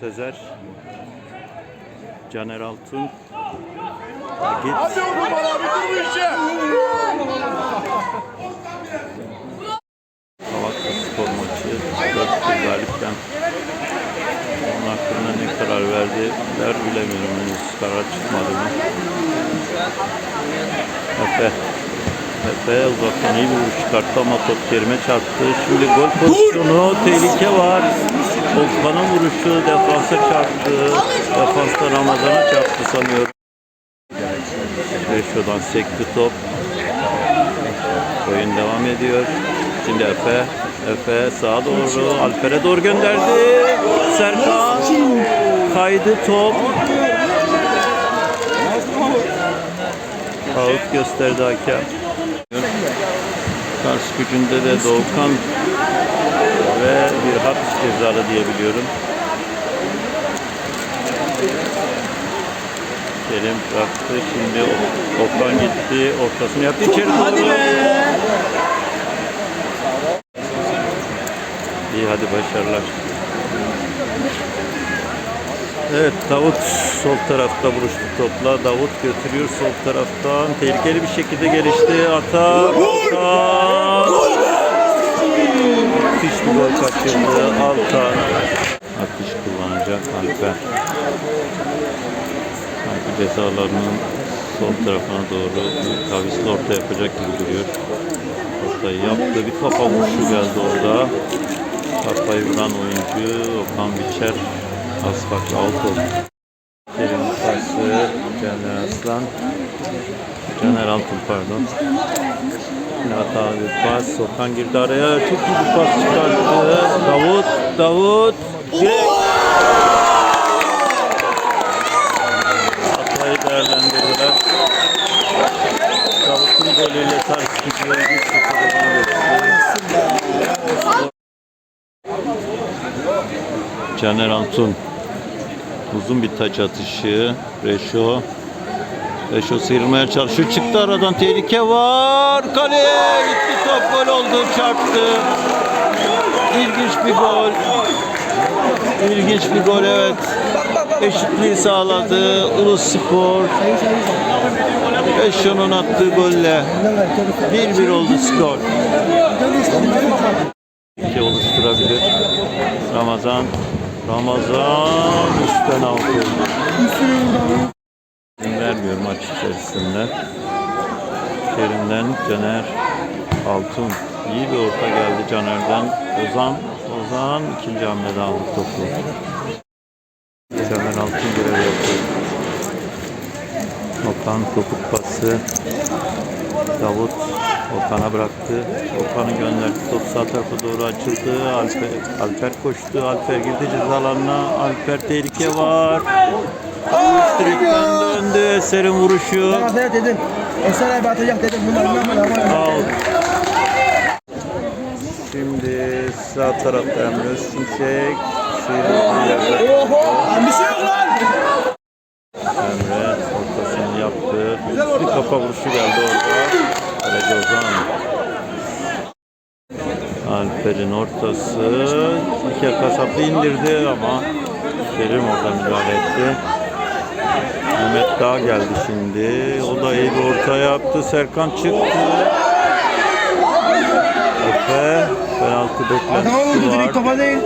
Sezer, Caner Altun, Agit, Hadi oğlum bana bitir bu işi. Kavaklı spor maçı 4 galipten. Onun hakkında ne karar verdiler bilemiyorum henüz karar çıkmadı mı? Efe. Efe uzaktan iyi bir vuruş çıkarttı ama top yerime çarptı. Şimdi gol pozisyonu, tehlike var. Osman'ın vuruşu defansa çarptı. Defansta Ramazan'a çarptı sanıyorum. Reşo'dan sekti top. Oyun devam ediyor. Şimdi Efe, Efe sağa doğru, Alper'e doğru gönderdi. Serkan kaydı top. Out gösterdi hakem. Kars gücünde de Doğukan ve bir hapis cezalı diye biliyorum. Kerim bıraktı. Şimdi Okan gitti. Ortasını yaptı. İçeri doğru. İyi hadi başarılar. Evet Davut sol tarafta buluştu topla. Davut götürüyor sol taraftan. Tehlikeli bir şekilde gelişti. Ata. Ata. Müthiş bir gol kaçırdı. Altan. Atış kullanacak Alper. Sanki cezalarının sol tarafına doğru bir kavisli orta yapacak gibi duruyor. Ortayı yaptı. Bir kafa vuruşu geldi orada. Kafayı vuran oyuncu Okan Biçer out oldu. Kerim pası Caner Aslan. Caner Altun pardon. Hatalı bir pas. Okan girdi araya. Çok iyi bir pas çıkarttı. Davut. Davut. Direkt. Hatayı değerlendirdiler. Davut'un golüyle. 1-0 öne geçti. Caner Antun. Uzun bir taç atışı. Reşo. Reşo sıyırmaya çalışıyor. Çıktı aradan tehlike var. Kaleye gitti top gol oldu. Çarptı. İlginç bir gol. İlginç bir gol evet. Eşitliği sağladı. Ulus Spor. Reşo'nun attığı golle 1-1 oldu skor. Oluşturabilir. Ramazan Ramazan üstten oldu. Vermiyor maç içerisinde. Kerim'den Caner Altun. İyi bir orta geldi Caner'den. Ozan Ozan ikinci hamlede aldı topu. Caner Altun görev yapıyor. Okan topuk pası. Davut Okan'a bıraktı. Okan'ı gönderdi. Top sağ tarafa doğru açıldı. Alper, Alper koştu. Alper girdi ceza alanına. Alper tehlike var. Direkten döndü. Eser'in vuruşu. Abi atacak dedim. Bunlar. Şimdi sağ tarafta Emre Şimşek. Emre ortasını yaptı. Bir kafa vuruşu geldi orada. Kaleci Ozan. Alper'in ortası. İlker Kasaplı indirdi ama Kerim orada müdahale etti. Mehmet Dağ geldi şimdi. O da iyi bir orta yaptı. Serkan çıktı. Efe penaltı beklentisi var. değil.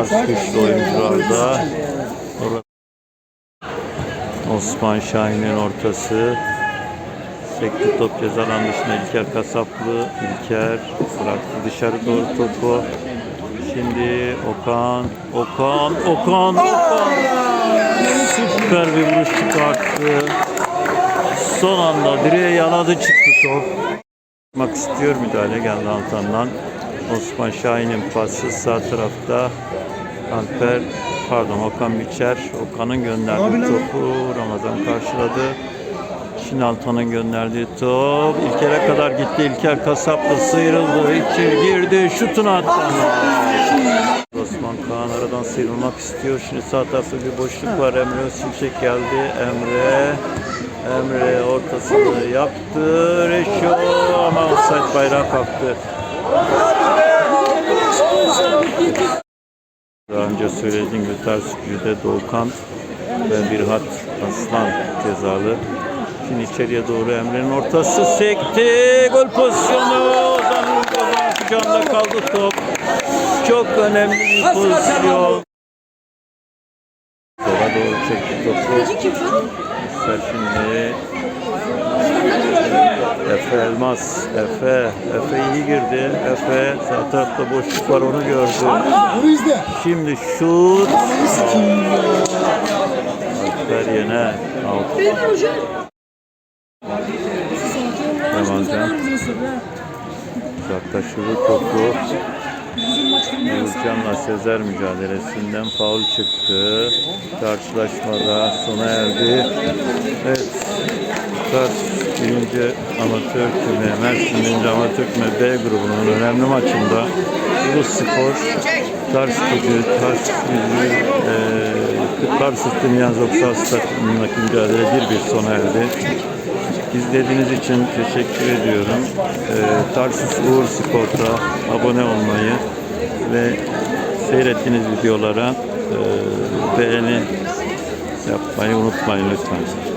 Az güçlü oyuncularda. Osman Şahin'in ortası. Sekti top ceza alan dışına İlker Kasaplı. İlker bıraktı dışarı doğru topu. Şimdi Okan, Okan, Okan, Okan. Süper bir vuruş çıkarttı. Son anda direğe yaladı çıktı top. Yapmak istiyor müdahale geldi Altan'dan. Osman Şahin'in pası sağ tarafta. Alper, pardon Okan Biçer. Okan'ın gönderdiği topu Ramazan karşıladı. Şimdi Altan'ın gönderdiği top. İlker'e kadar gitti. İlker Kasaplı sıyrıldı. İçeri girdi. Şutunu attı. Osman Kaan aradan sıyrılmak istiyor. Şimdi sağ tarafta bir boşluk var. Emre Şimşek geldi. Emre Emre ortasını yaptı. Reşo ama offside bayrağı kalktı. Daha önce söylediğim gibi ters Doğukan ve Birhat Aslan cezalı. Şimdi içeriye doğru Emre'nin ortası sekti. Gol pozisyonu. Ozan'ın Ozan sıcağında kaldı top. Çok önemli bir pozisyon. Sola doğru çekti topu. Eser şimdi Efe Elmas, Efe, Efe iyi girdi. Efe sağ tarafta boşluk var onu gördü. Şimdi şut. Alper Yener. Out. Uzaklaştırdı topu. Yıldızcan'la Sezer mücadelesinden faul çıktı. Karşılaşmada sona erdi. Evet. Kars 1. Amatör küme, Mersin 1. Amatör küme B grubunun önemli maçında Ulus Spor, Kars gücü, Kars gücü, e, Kars Üstü Niyazi Oksas takımındaki mücadele 1-1 sona erdi. İzlediğiniz için teşekkür ediyorum. Ee, Tarsus Uğur Spor'da abone olmayı ve seyrettiğiniz videolara e, beğeni yapmayı unutmayın lütfen.